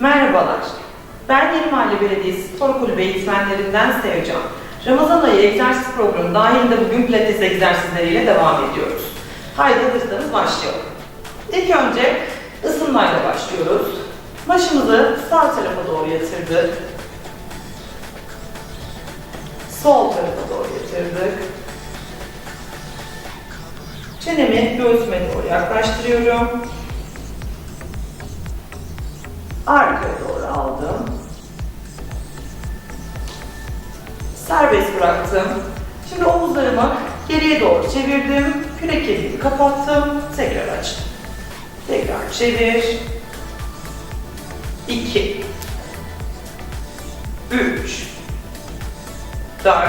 Merhabalar. Ben Yeni Mahalle Belediyesi Spor Kulübü eğitmenlerinden Sevcan. Ramazan ayı egzersiz programı dahilinde bugün pilates egzersizleriyle devam ediyoruz. Haydi hazırsanız başlayalım. İlk önce ısınmayla başlıyoruz. Başımızı sağ tarafa doğru yatırdık. Sol tarafa doğru yatırdık. Çenemi göğsüme doğru yaklaştırıyorum. Serbest bıraktım. Şimdi omuzlarımı geriye doğru çevirdim. Kürek kemiğimi kapattım. Tekrar açtım. Tekrar çevir. 2 3 4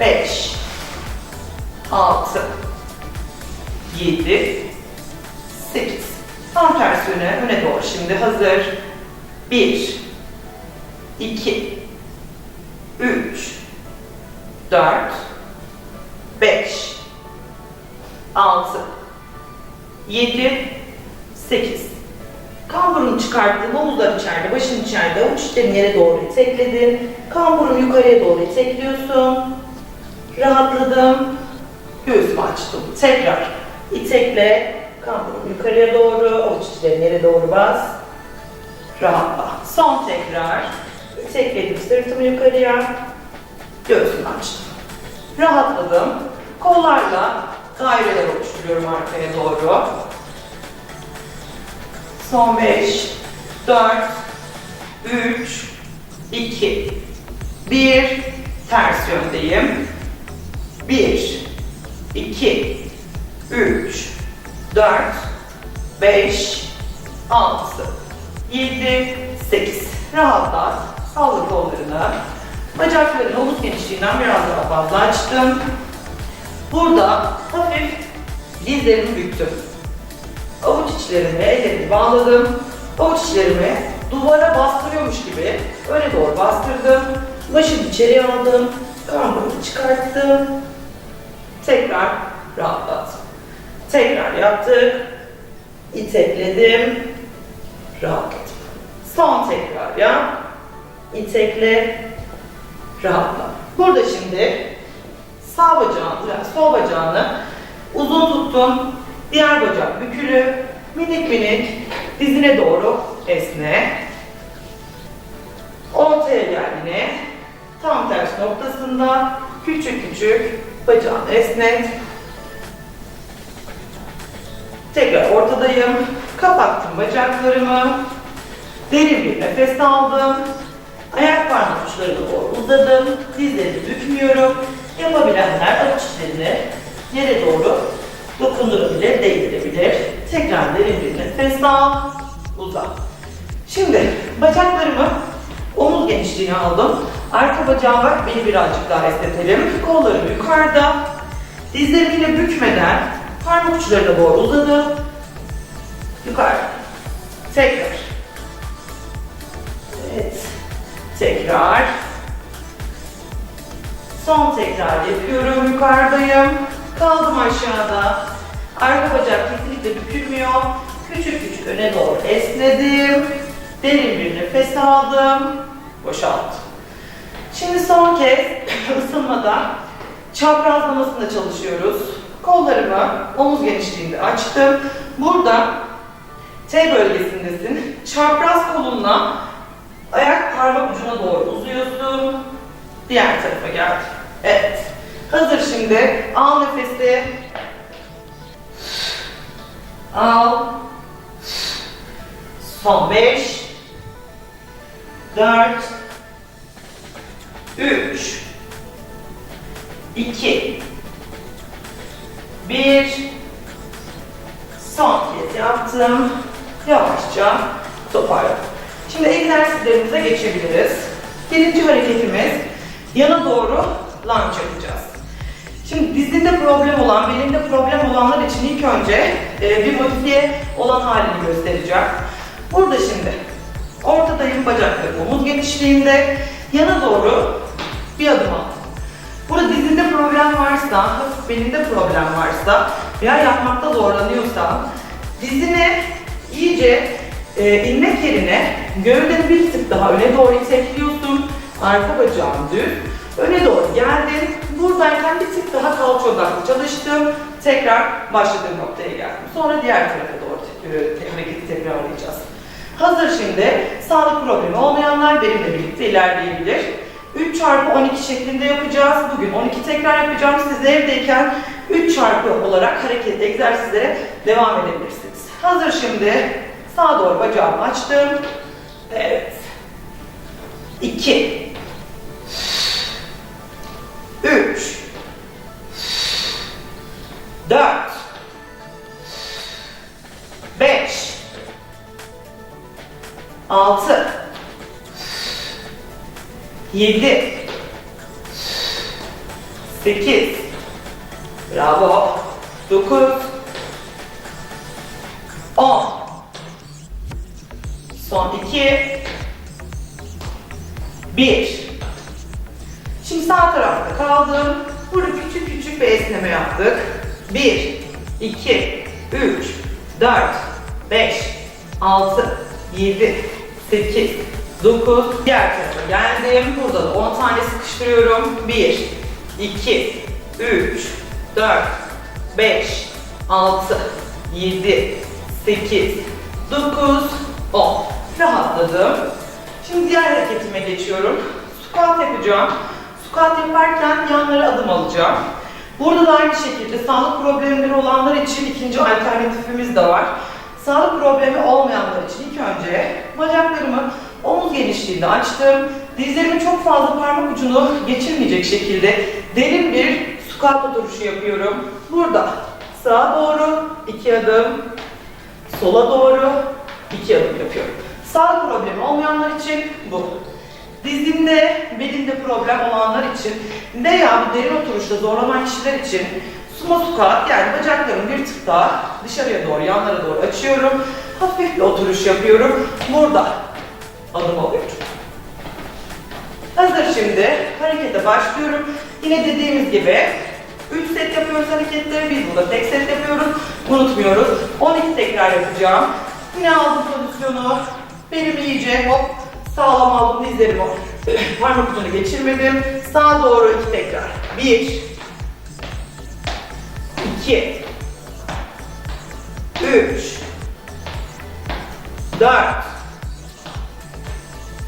5 6 7 8 Tam tersi öne, öne doğru şimdi hazır. 1 2 3 4 5 6 7 8 Kamburunu çıkarttım, omuzlar içeride, başın içeride, avuç içlerini yere doğru itekledin. Kamburunu yukarıya doğru itekliyorsun. Rahatladım. Göğsümü açtım. Tekrar itekle. Kamburunu yukarıya doğru, avuç içlerini yere doğru bas. Rahatla. Son tekrar. İtekledim sırtımı yukarıya. Göğsümü açtım. Rahatladım. Kollarla daireler oluşturuyorum arkaya doğru. Son 5, 4, 3, 2, 1. Ters yöndeyim. 1, 2, 3, 4, 5, 6, 7, 8. Rahatla. Saldır kollarını. Bacaklarını omuz genişliğinden biraz daha fazla açtım. Burada hafif dizlerimi büktüm. Avuç içlerimi, ellerimi bağladım. Avuç içlerimi duvara bastırıyormuş gibi öne doğru bastırdım. Başımı içeriye aldım. Kamburumu çıkarttım. Tekrar rahatlattım. Tekrar yaptık. İtekledim. Rahatladım. Son tekrar ya. İtekle. Rahatla. Burada şimdi sağ bacağını, yani sol bacağını uzun tuttun. Diğer bacak bükülü, minik minik dizine doğru esne. Ortaya gel yine. Tam ters noktasında küçük küçük bacağını esnet. Tekrar ortadayım. Kapattım bacaklarımı. Derin bir nefes aldım. Ayak parmak uçlarına doğru uzadım. Dizlerimi bükmüyorum. Yapabilenler avuç içlerini yere doğru dokundurabilir, değdirebilir. Tekrar derin bir nefes al. Uzat. Şimdi bacaklarımı omuz genişliğine aldım. Arka bacağım var. Beni birazcık daha esnetelim. Kollarım yukarıda. Dizlerimi bükmeden parmak uçlarına doğru uzadım. Yukarı. Tekrar. Evet. Tekrar. Son tekrar yapıyorum. Yukarıdayım. Kaldım aşağıda. Arka bacak kesinlikle bükülmüyor. Küçük küçük öne doğru esnedim. Derin bir nefes aldım. Boşalttım. Şimdi son kez ısınmada çaprazlamasında çalışıyoruz. Kollarımı omuz genişliğinde açtım. Burada T bölgesindesin. Çapraz kolunla ayak parmak ucuna doğru uzuyorsun. Diğer tarafa gel. Evet. Hazır şimdi. Al nefesi. Al. Son 5 4 3 2 1 Son kez yaptım. Yavaşça toparladım. Şimdi egzersizlerimize geçebiliriz. Birinci hareketimiz yana doğru lunge yapacağız. Şimdi dizinde problem olan, belinde problem olanlar için ilk önce e, bir modifiye olan halini göstereceğim. Burada şimdi ortadayım bacaklarım omuz genişliğinde yana doğru bir adım aldım. Burada dizinde problem varsa, belinde problem varsa veya yapmakta zorlanıyorsan dizine iyice Ee, inmek yerine gövdeni bir tık daha öne doğru itekliyorsun. Arka bacağın düz. Öne doğru geldin. Buradayken bir tık daha kalça odaklı çalıştım. Tekrar başladığım noktaya geldim. Sonra diğer tarafa doğru te- e, hareketi tekrarlayacağız. Hazır şimdi. Sağlık problemi olmayanlar benimle birlikte ilerleyebilir. 3 çarpı 12 şeklinde yapacağız. Bugün 12 tekrar yapacağım. Siz evdeyken 3 çarpı olarak hareket egzersizlere devam edebilirsiniz. Hazır şimdi. Sağa doğru bacağımı açtım. Evet. 2 3 4 5 6 7 8 Bravo. 9 Son 2 1 Şimdi sağ tarafta kaldım. Burada küçük küçük bir esneme yaptık. 1 2 3 4 5 6 7 8 9 Diğer tarafa geldim. Burada da 10 tane sıkıştırıyorum. 1 2 3 4 5 6 7 8 9 10 Rahatladım. Şimdi diğer hareketime geçiyorum. Squat yapacağım. Squat yaparken yanlara adım alacağım. Burada da aynı şekilde sağlık problemleri olanlar için ikinci alternatifimiz de var. Sağlık problemi olmayanlar için ilk önce bacaklarımı omuz genişliğinde açtım. Dizlerimi çok fazla parmak ucunu geçirmeyecek şekilde derin bir squat oturuşu yapıyorum. Burada sağa doğru iki adım, sola doğru iki adım yapıyorum. Sağlık problemi olmayanlar için bu. Dizimde, belimde problem olanlar için veya bir derin oturuşta zorlanan kişiler için sumo squat yani bacaklarımı bir tık daha dışarıya doğru, yanlara doğru açıyorum. Hafif bir oturuş yapıyorum. Burada adım alıyorum. Hazır şimdi. Harekete başlıyorum. Yine dediğimiz gibi 3 set yapıyoruz hareketleri. Biz burada tek set yapıyoruz. Unutmuyoruz. 12 tekrar yapacağım. Yine aldım pozisyonu. Belimi iyice hop sağlam aldım dizlerimi. Parmak ucunu geçirmedim. Sağa doğru iki tekrar. 1 2 3 4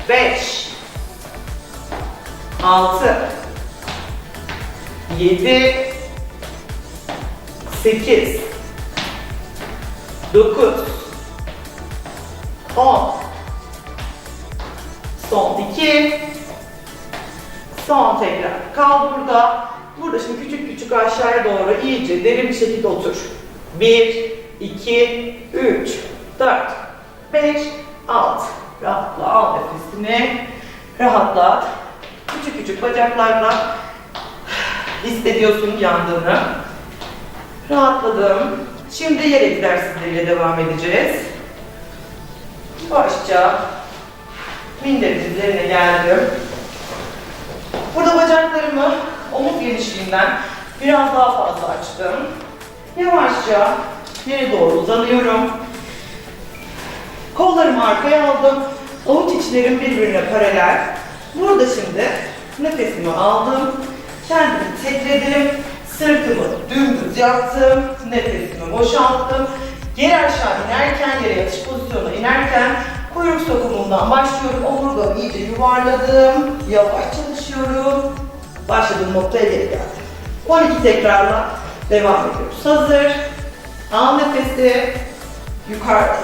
5 6 7 8 9 10 Son 2 Son tekrar. Kal burada. Burada şimdi küçük küçük aşağıya doğru iyice derin bir şekilde otur. 1 2 3 4 5 6 Rahatla al nefesini. Rahatla. Küçük küçük bacaklarla hissediyorsun yandığını. Rahatladım. Şimdi yer egzersizleriyle devam edeceğiz. Başça minderin üzerine geldim. Burada bacaklarımı omuz genişliğinden biraz daha fazla açtım. Yavaşça yere doğru uzanıyorum. Kollarımı arkaya aldım. Avuç içlerim birbirine paralel. Burada şimdi nefesimi aldım. Kendimi tekledim. Sırtımı dümdüz yaptım. Nefesimi boşalttım. Geri aşağı inerken, yere yatış pozisyonuna inerken kuyruk sokumundan başlıyorum. Omurgamı iyice yuvarladım. Yavaş çalışıyorum. Başladığım noktaya geri geldim. 12 tekrarla devam ediyoruz. Hazır. Al nefesi. Yukarıda.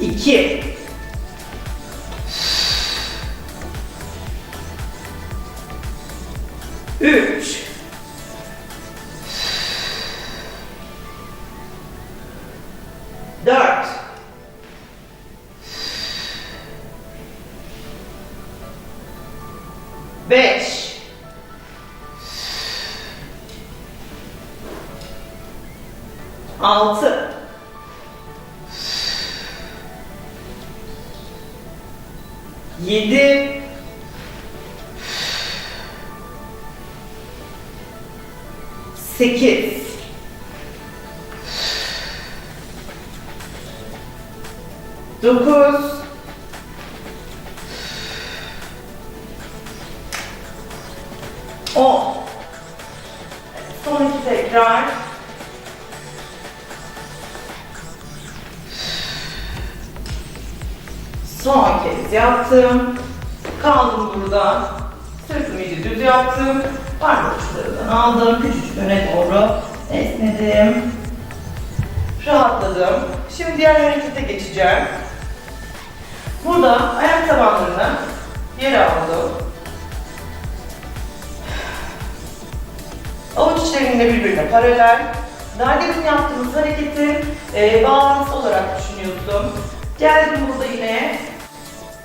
İki. Üç. Dokuz. On. Son iki tekrar. Son kez yaptım. Kaldım burada. Sırtımı iyice düz yaptım. Parmak uçlarından aldım. Küçücük öne doğru esnedim. Rahatladım. Şimdi diğer harekete geçeceğim. Burada ayak tabanlarını yere aldım. Avuç içlerinde birbirine paralel. Daha yaptığımız hareketi e, bağlantısı olarak düşünüyordum. Geldim burada yine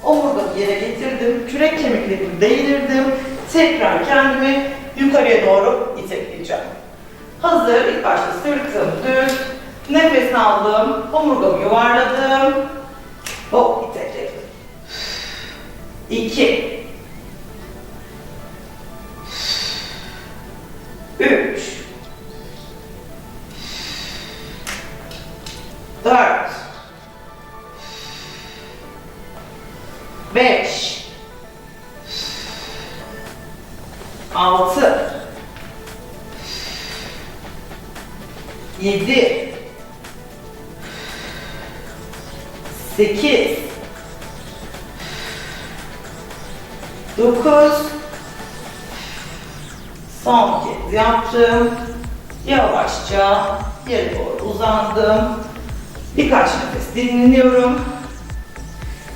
omurgamı yere getirdim. Kürek kemiklerimi değdirdim. Tekrar kendimi yukarıya doğru itekleyeceğim. Hazır. İlk başta sırtım düz. Nefes aldım. Omurgamı yuvarladım. Hop itek. 2 3 4 5 6 7 8 Dokuz. Son kez yaptım. Yavaşça yere doğru uzandım. Birkaç nefes dinleniyorum.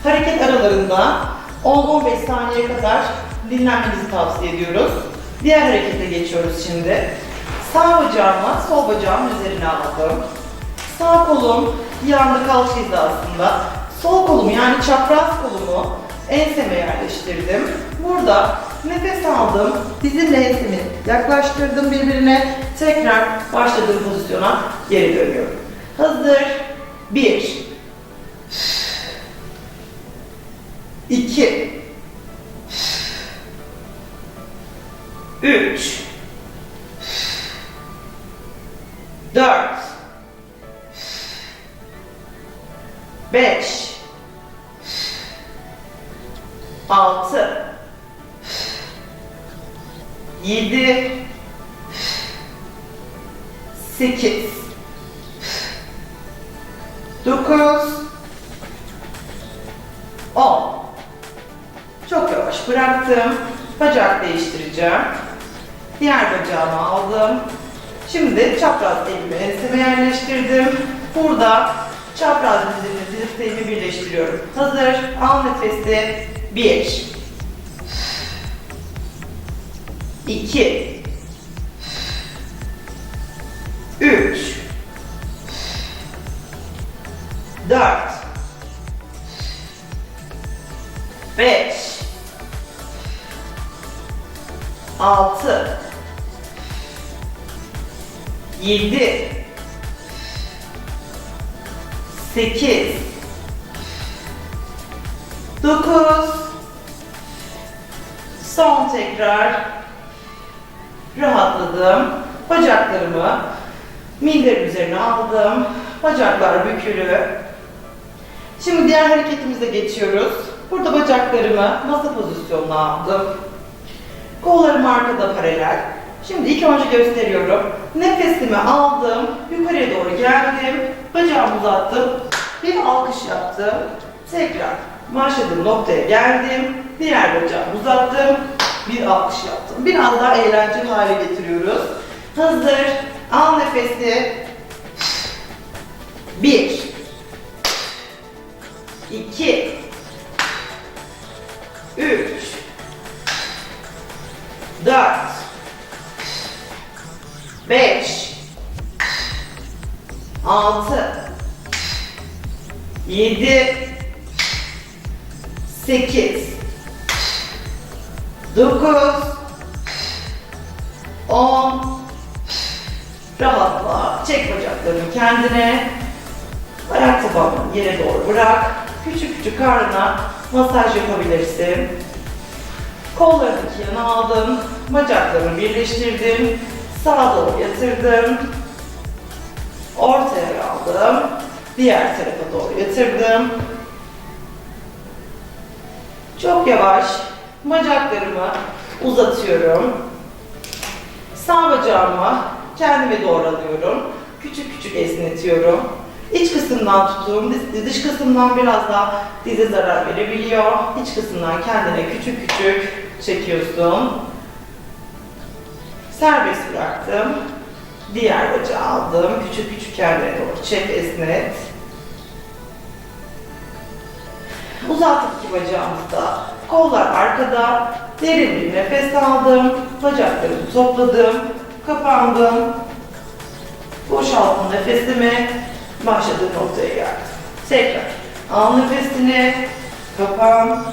Hareket aralarında 10-15 saniye kadar dinlenmenizi tavsiye ediyoruz. Diğer harekete geçiyoruz şimdi. Sağ bacağımı sol bacağımın üzerine aldım. Sağ kolum yanında kalça hizasında. Sol kolumu yani çapraz kolumu enseme yerleştirdim. Burada nefes aldım. Dizimle ensemi yaklaştırdım birbirine. Tekrar başladığım pozisyona geri dönüyorum. Hazır. Bir. İki. Üç. Dört. Beş. Altı. Yedi. Sekiz. Dokuz. On. Çok yavaş bıraktım. Bacak değiştireceğim. Diğer bacağımı aldım. Şimdi çapraz elimi enseme yerleştirdim. Burada çapraz dizimle dirseğimi birleştiriyorum. Hazır. Al nefesi. Bir. İki. Üç. Dört. Beş. Altı. Yedi. Sekiz. Dokuz. Son tekrar. Rahatladım. Bacaklarımı minder üzerine aldım. Bacaklar bükülü. Şimdi diğer hareketimize geçiyoruz. Burada bacaklarımı masa pozisyonuna aldım. Kollarım arkada paralel. Şimdi ilk önce gösteriyorum. Nefesimi aldım. Yukarıya doğru geldim. Bacağımı uzattım. Bir alkış yaptım. Tekrar başladığım noktaya geldim. Diğer bacağımı uzattım. Bir alkış yaptım. Biraz daha eğlenceli hale getiriyoruz. Hazır. Al nefesi. Bir. İki. Üç. Dört. Beş. Altı. Yedi. Sekiz. Dokuz. On. Rahatla. Çek bacaklarını kendine. Ayak tabanını yere doğru bırak. Küçük küçük karnına masaj yapabilirsin. Kollarını iki yana aldım. Bacaklarımı birleştirdim. Sağa doğru yatırdım. Ortaya aldım. Diğer tarafa doğru yatırdım. Çok yavaş bacaklarımı uzatıyorum. Sağ bacağımı kendime doğru alıyorum. Küçük küçük esnetiyorum. İç kısımdan tutun, dış kısımdan biraz daha dize zarar verebiliyor. İç kısımdan kendine küçük küçük çekiyorsun. Serbest bıraktım. Diğer bacağı aldım. Küçük küçük kendine doğru çek, esnet. Uzattık iki bacağımızı da. Kollar arkada. Derin bir nefes aldım. Bacaklarımı topladım. Kapandım. Boşalttım nefesimi. Başladığım noktaya geldim. Tekrar. Al nefesini. Kapan.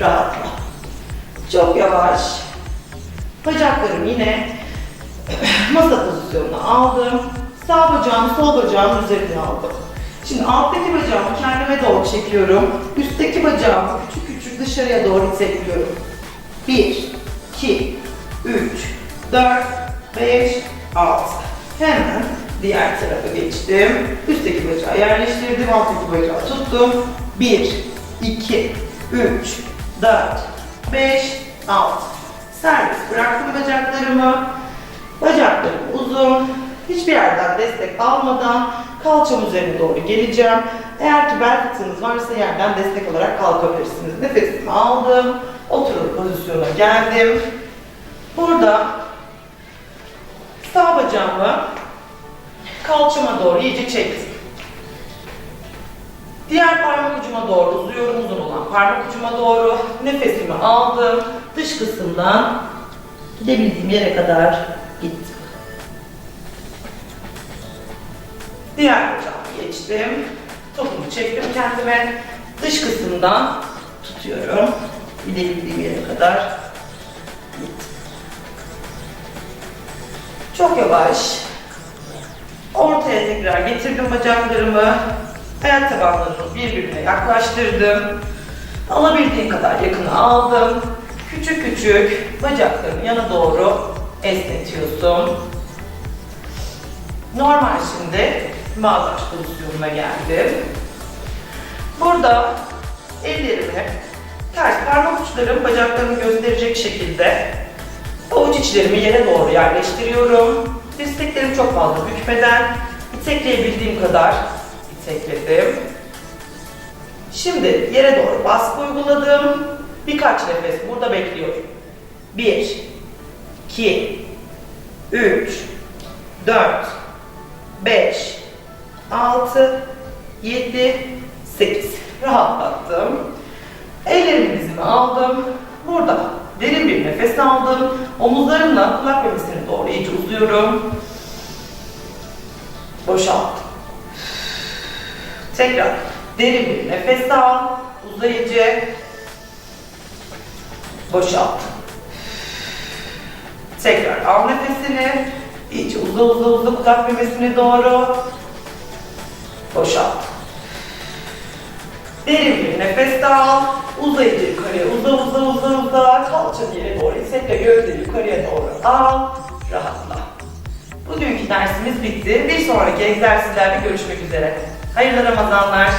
Rahatla. Çok yavaş. Bacaklarım yine masa pozisyonuna aldım. Sağ bacağımı sol bacağımın üzerine aldım. Şimdi alttaki bacağımı kendime doğru çekiyorum. Üstteki bacağımı küçük küçük dışarıya doğru itekliyorum. 1, 2, 3, 4, 5, 6. Hemen diğer tarafa geçtim. Üstteki bacağı yerleştirdim, alttaki bacağı tuttum. 1, 2, 3, 4, 5, 6. Serbest bıraktım bacaklarımı. Bacaklarım uzun. Hiçbir yerden destek almadan kalçam üzerine doğru geleceğim. Eğer ki bel fıtığınız varsa yerden destek olarak kalkabilirsiniz. Nefesimi aldım. Oturur pozisyona geldim. Burada sağ bacağımı kalçama doğru iyice çektim. Diğer parmak ucuma doğru uzuyorum. Uzun olan parmak ucuma doğru nefesimi aldım. Dış kısımdan gidebildiğim yere kadar gittim. Diğer bacağımı geçtim. Topumu çektim kendime. Dış kısımdan tutuyorum. Gidebildiğim yere kadar. Çok yavaş. Ortaya tekrar getirdim bacaklarımı. Ayak tabanlarımı birbirine yaklaştırdım. Alabildiğim kadar yakına aldım. Küçük küçük bacaklarını yana doğru esnetiyorsun. Normal şimdi bağdaş pozisyonuna geldim. Burada ellerimi ters parmak uçlarım bacaklarımı gösterecek şekilde avuç içlerimi yere doğru yerleştiriyorum. Dirseklerimi çok fazla bükmeden itekleyebildiğim kadar itekledim. Şimdi yere doğru baskı uyguladım. Birkaç nefes burada bekliyorum. 1 2 3 4 5 6 7 8 Rahatlattım. Ellerimi dizime aldım. Burada derin bir nefes aldım. Omuzlarımla kulak memesine doğru iyice uzuyorum. Boşalttım. Tekrar derin bir nefes al. Uza iyice. Boşalttım. Tekrar al nefesini. İyice uza uza uza kulak memesine doğru. Daha. Uza iyice yukarıya. Uza uza uza uza. Kalça yere doğru. Hissetle gövde yukarıya doğru al. Rahatla. Bugünkü dersimiz bitti. Bir sonraki egzersizlerde görüşmek üzere. Hayırlı Ramazanlar.